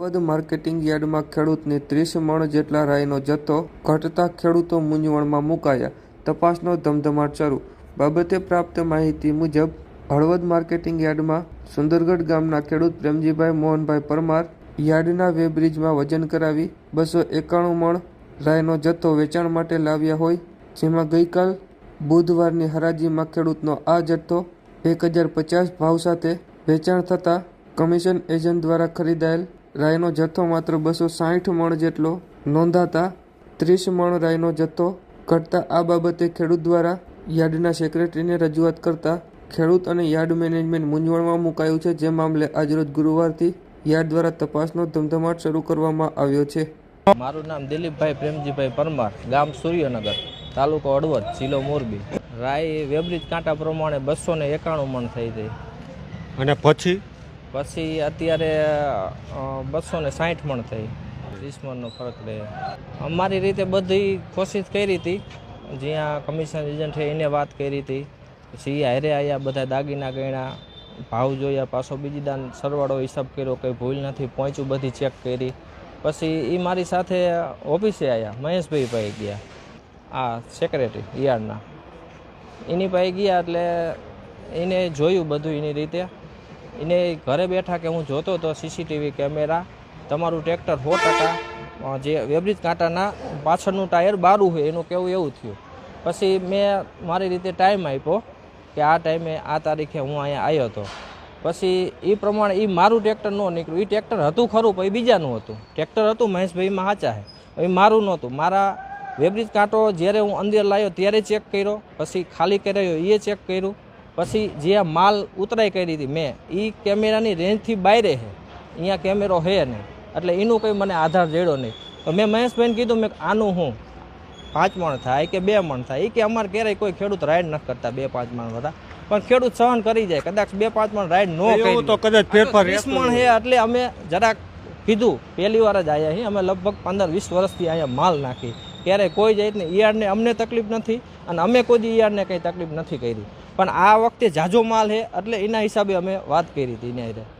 Halvad marketing યાર્ડમાં ખેડૂતને ત્રીસ મણ જેટલા રાઈનો જથ્થો ઘટતા ખેડૂતો મૂંઝવણમાં મુકાયા. તપાસનો ધમધમાટ શરૂ. બાબતે પ્રાપ્ત માહિતી મુજબ, હળવદ માર્કેટિંગ યાર્ડમાં સુંદરગઢ ગામના ખેડૂત પ્રેમજીભાઈ મોહનભાઈ પરમાર યાર્ડના વેબ્રિજમાં વજન કરાવી બસો એકાણું મણ રાયનો જથ્થો વેચાણ માટે લાવ્યા હોય, જેમાં ગઈકાલ બુધવારની હરાજીમાં ખેડૂતનો આ જથ્થો એક હજાર પચાસ ભાવ સાથે વેચાણ થતાં કમિશન એજન્ટ દ્વારા ખરીદાયેલ રાઈનો જથ્થો માત્ર બસો સાહીઠ મણ જેટલો નોંધાતા ત્રીસ મણ રાયનો જથ્થો ઘટતા આ બાબતે ખેડૂત દ્વારા યાર્ડના સેક્રેટરીને રજૂઆત કરતા ખેડૂત અને યાર્ડ મેનેજમેન્ટ મૂંઝવણમાં મુકાયું છે. જે મામલે આજરોજ ગુરુવારથી યાર્ડ દ્વારા તપાસનો ધમધમાટ શરૂ કરવામાં આવ્યો છે. મારું નામ દિલીપભાઈ પ્રેમજીભાઈ પરમાર ગામ સૂર્યનગર તાલુકો અડવદ જિલ્લો મોરબી. રાય વેબ્રિજ કાંટા પ્રમાણે બસો ને એકાણું મણ થઈ હતી. અને પછી? પછી અત્યારે બસો ને સાઠ મણ થઈ. ત્રીસ ફરક રહે. અમારી રીતે બધી કોશિશ કરી હતી. જ્યાં કમિશન એજન્ટ છે એને વાત કરી હતી. સી હારે આવ્યા બધા દાગીના ગણ્યા. ભાવ જોયા, પાછો બીજી દાન સરવાળો હિસાબ કર્યો કંઈ ભૂલ નથી, પહોંચ્યું, બધી ચેક કરી. પછી એ મારી સાથે ઓફિસે આવ્યા મહેશભાઈ પાસે ગયા. આ સેક્રેટરી યાર્ડના એની પાસે ગયા એટલે એને જોયું બધું એની રીતે. એને ઘરે બેઠા કે હું જોતો તો સીસીટીવી કેમેરા, તમારું ટ્રેક્ટર સો ટકા જે વેબ્રિજ કાંટાના પાછળનું ટાયર બારું હોય એનું કેવું એવું થયું. પછી મેં મારી રીતે ટાઈમ આપ્યો કે આ ટાઈમે આ તારીખે હું અહીંયા આવ્યો હતો. પછી એ પ્રમાણે એ મારું ટ્રેક્ટર ન નીકળ્યું. એ ટ્રેક્ટર હતું ખરું, પણ એ બીજાનું હતું. ટ્રેક્ટર હતું મહેશભાઈમાં સાચા હે. એ મારું નહોતું. મારા વેબ્રિજ કાંટો જ્યારે હું અંદર લાવ્યો ત્યારે ચેક કર્યો, પછી ખાલી કરાયો એ ચેક કર્યું. પછી જે માલ ઉતરાઈ કરી હતી મેં એ કેમેરાની રેન્જથી બહાર છે. અહીંયા કેમેરો છે નહીં. એટલે એનું કંઈ મને આધાર જડ્યો નહીં. તો મેં મહેશભાઈને કીધું મેં આનું હું? પાંચ મણ થાય કે બે મણ થાય? એ કે અમારે ક્યારેય કોઈ ખેડૂત રાઈડ નથી કરતા બે પાંચ મણ હતા પણ ખેડૂત સહન કરી જાય. કદાચ બે પાંચ મણ રાઈડ ન કરી તો કદાચ ફેરફાર વીસ મણ હે છે એટલે અમે જરાક કીધું પહેલી વાર જ આવ્યા છીએ. અમે લગભગ પંદર વીસ વર્ષથી અહીંયા માલ નાખી. ક્યારેય કોઈ જાતને ઈયાડને અમને તકલીફ નથી અને અમે કોઈ ઈયાડને ઈયાળને કંઈ તકલીફ નથી કરી. પણ આ વખતે જાજો માલ છે એટલે એના હિસાબે અમે વાત કરી હતી એના